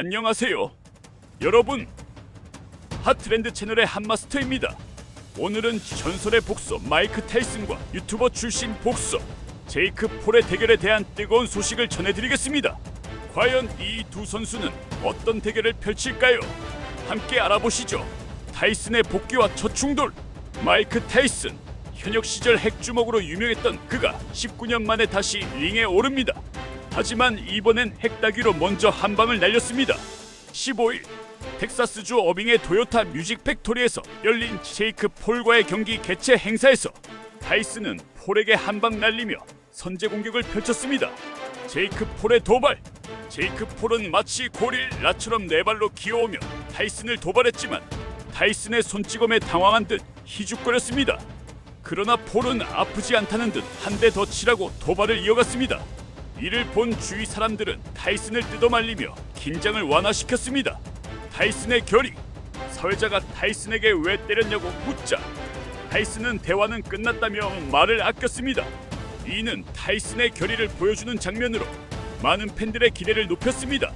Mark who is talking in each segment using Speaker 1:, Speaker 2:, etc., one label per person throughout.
Speaker 1: 안녕하세요. 여러분, 핫트렌드 채널의 한마스터입니다. 오늘은 전설의 복서 마이크 타이슨과 유튜버 출신 복서 제이크 폴의 대결에 대한 뜨거운 소식을 전해드리겠습니다. 과연 이 두 선수는 어떤 대결을 펼칠까요? 함께 알아보시죠. 타이슨의 복귀와 첫 충돌. 마이크 타이슨 현역 시절 핵주먹으로 유명했던 그가 19년 만에 다시 링에 오릅니다. 하지만 이번엔 핵따기로 먼저 한 방을 날렸습니다. 15일 텍사스주 어빙의 토요타 뮤직 팩토리에서 열린 제이크 폴과의 경기 개최 행사에서 타이슨은 폴에게 한방 날리며 선제 공격을 펼쳤습니다. 제이크 폴의 도발. 제이크 폴은 마치 고릴라처럼 네 발로 기어오며 타이슨을 도발했지만 타이슨의 손찌검에 당황한 듯 희죽거렸습니다. 그러나 폴은 아프지 않다는 듯 한 대 더 치라고 도발을 이어갔습니다. 이를 본 주위 사람들은 타이슨을 뜯어말리며 긴장을 완화시켰습니다. 타이슨의 결의. 사회자가 타이슨에게 왜 때렸냐고 묻자 타이슨은 대화는 끝났다며 말을 아꼈습니다. 이는 타이슨의 결의를 보여주는 장면으로 많은 팬들의 기대를 높였습니다.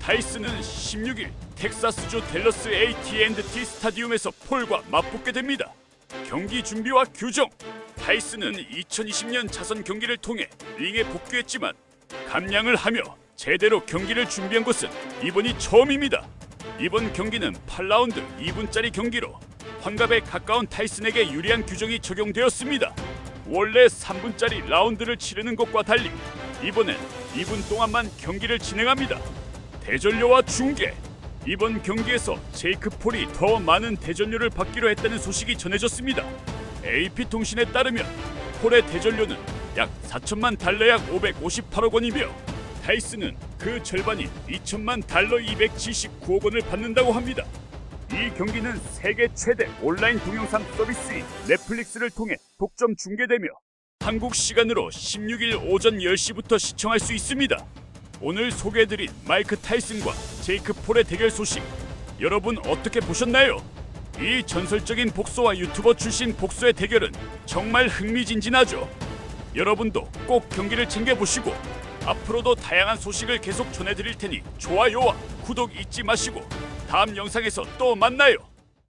Speaker 1: 타이슨은 16일 텍사스주 댈러스 AT&T 스타디움에서 폴과 맞붙게 됩니다. 경기 준비와 규정. 타이슨은 2020년 자선 경기를 통해 링에 복귀했지만 감량을 하며 제대로 경기를 준비한 것은 이번이 처음입니다. 이번 경기는 8라운드 2분짜리 경기로 환갑에 가까운 타이슨에게 유리한 규정이 적용되었습니다. 원래 3분짜리 라운드를 치르는 것과 달리 이번엔 2분 동안만 경기를 진행합니다. 대전료와 중계 이번 경기에서 제이크 폴이 더 많은 대전료를 받기로 했다는 소식이 전해졌습니다. AP 통신에 따르면 폴의 대전료는 약 4천만 달러 약 558억 원이며 타이슨은 그 절반인 2천만 달러 279억 원을 받는다고 합니다. 이 경기는 세계 최대 온라인 동영상 서비스인 넷플릭스를 통해 독점 중계되며 한국 시간으로 16일 오전 10시부터 시청할 수 있습니다. 오늘 소개해드린 마이크 타이슨과 제이크 폴의 대결 소식 여러분 어떻게 보셨나요? 이 전설적인 복서와 유튜버 출신 복서의 대결은 정말 흥미진진하죠. 여러분도 꼭 경기를 챙겨보시고 앞으로도 다양한 소식을 계속 전해드릴 테니 좋아요와 구독 잊지 마시고 다음 영상에서 또 만나요.